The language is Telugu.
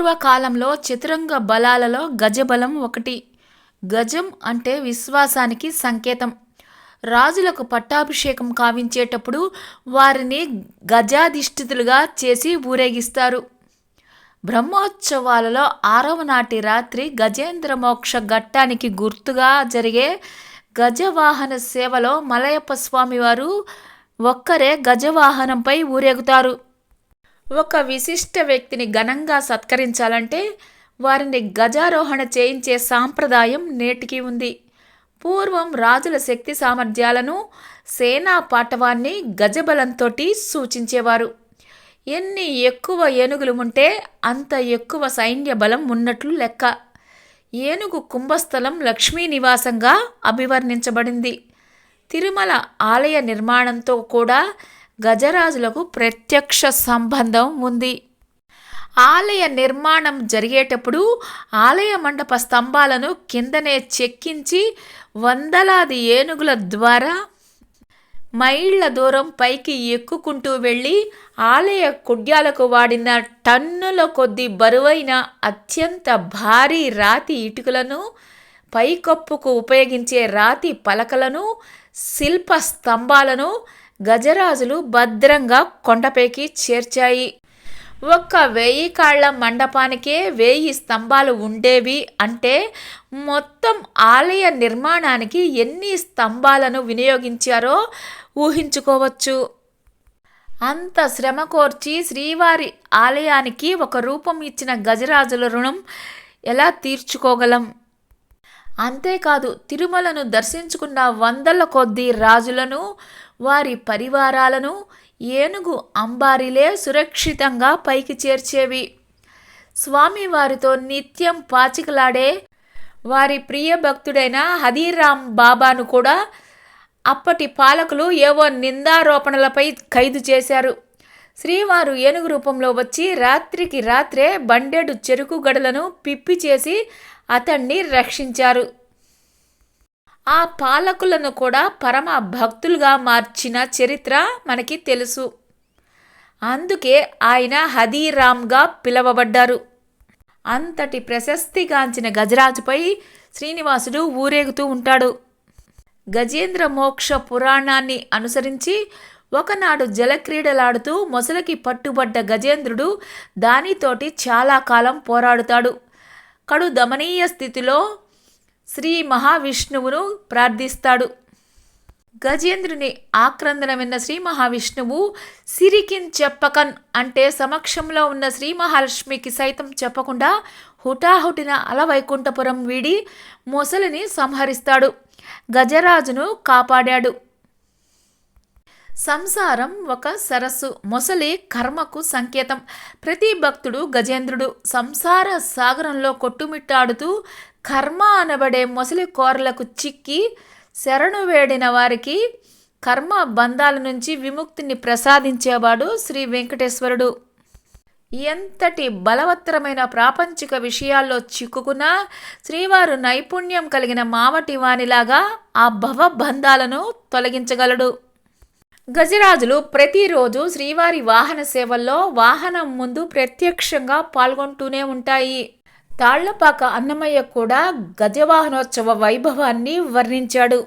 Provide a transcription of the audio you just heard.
పూర్వకాలంలో చతురంగ బలాలలో గజబలం ఒకటి. గజం అంటే విశ్వాసానికి సంకేతం. రాజులకు పట్టాభిషేకం కావించేటప్పుడు వారిని గజాధిష్ఠితులుగా చేసి ఊరేగిస్తారు. బ్రహ్మోత్సవాలలో ఆరవ నాటి రాత్రి గజేంద్ర మోక్ష ఘట్టానికి గుర్తుగా జరిగే గజవాహన సేవలో మలయప్ప స్వామివారు ఒక్కరే గజవాహనంపై ఊరేగుతారు. ఒక విశిష్ట వ్యక్తిని ఘనంగా సత్కరించాలంటే వారిని గజారోహణ చేయించే సాంప్రదాయం నేటికి ఉంది. పూర్వం రాజుల శక్తి సామర్థ్యాలను సేనా పాటవాన్ని గజబలంతో సూచించేవారు. ఎన్ని ఎక్కువ ఏనుగులు ఉంటే అంత ఎక్కువ సైన్య బలం ఉన్నట్లు లెక్క. ఏనుగు కుంభస్థలం లక్ష్మీ నివాసంగా అభివర్ణించబడింది. తిరుమల ఆలయ నిర్మాణంతో కూడా గజరాజులకు ప్రత్యక్ష సంబంధం ఉంది. ఆలయ నిర్మాణం జరిగేటప్పుడు ఆలయ మండప స్తంభాలను కిందనే చెక్కించి వందలాది ఏనుగుల ద్వారా మైళ్ళ దూరం పైకి ఎక్కుకుంటూ వెళ్ళి ఆలయ కుడ్యాలకు వాడిన టన్నుల కొద్ది బరువైన అత్యంత భారీ రాతి ఇటుకలను పైకప్పుకు ఉపయోగించే రాతి పలకలను శిల్ప స్తంభాలను గజరాజులు భద్రంగా కొండపైకి చేర్చాయి. ఒక్క వెయ్యి కాళ్ళ మండపానికే వెయ్యి స్తంభాలు ఉండేవి అంటే మొత్తం ఆలయ నిర్మాణానికి ఎన్ని స్తంభాలను వినియోగించారో ఊహించుకోవచ్చు. అంత శ్రమ కోర్చి శ్రీవారి ఆలయానికి ఒక రూపం ఇచ్చిన గజరాజుల రుణం ఎలా తీర్చుకోగలం? అంతేకాదు తిరుమలను దర్శించుకున్న వందల కొద్ది రాజులను వారి పరివారాలను ఏనుగు అంబారిలే సురక్షితంగా పైకి చేర్చేవి. స్వామివారితో నిత్యం పాచికలాడే వారి ప్రియ భక్తుడైన హదీరామ్ బాబాను కూడా అప్పటి పాలకులు ఏవో నిందారోపణలపై ఖైదు చేశారు. శ్రీవారు ఏనుగు రూపంలో వచ్చి రాత్రికి రాత్రే బండెడు చెరుకు గడలను పిప్పి చేసి అతన్ని రక్షించారు. ఆ పాలకులను కూడా పరమ భక్తులుగా మార్చిన చరిత్ర మనకి తెలుసు. అందుకే ఆయన హదీరామ్గా పిలువబడ్డారు. అంతటి ప్రశస్తిగాంచిన గజరాజుపై శ్రీనివాసుడు ఊరేగుతూ ఉంటాడు. గజేంద్ర మోక్ష పురాణాన్ని అనుసరించి ఒకనాడు జలక్రీడలాడుతూ మొసలికి పట్టుబడ్డ గజేంద్రుడు దానితోటి చాలా కాలం పోరాడుతాడు. కడు దమనీయ స్థితిలో శ్రీ మహావిష్ణువును ప్రార్థిస్తాడు. గజేంద్రుని ఆక్రందన విన్న శ్రీ మహావిష్ణువు సిరికిన్ చెప్పకన్ అంటే సమక్షంలో ఉన్న శ్రీ మహాలక్ష్మికి సైతం చెప్పకుండా హుటాహుటిన అలవైకుంఠపురం వీడి మొసలిని సంహరిస్తాడు. గజరాజును కాపాడాడు. సంసారం ఒక సరస్సు మొసలి కర్మకు సంకేతం. ప్రతి భక్తుడు గజేంద్రుడు సంసార సాగరంలో కొట్టుమిట్టాడుతూ కర్మ అనబడే మొసలి కోరలకు చిక్కి శరణు వేడిన వారికి కర్మ బంధాల నుంచి విముక్తిని ప్రసాదించేవాడు శ్రీ వెంకటేశ్వరుడు. ఎంతటి బలవత్తరమైన ప్రాపంచిక విషయాల్లో చిక్కుకున్నా శ్రీవారు నైపుణ్యం కలిగిన మావటి వానిలాగా ఆ భవబంధాలను తొలగించగలడు. గజరాజులు ప్రతిరోజు శ్రీవారి వాహన సేవల్లో వాహనం ముందు ప్రత్యక్షంగా పాల్గొంటూనే ఉంటాయి. తాళ్ళపాక అన్నమయ్య కూడా గజవాహనోత్సవ వైభవాన్ని వర్ణించాడు.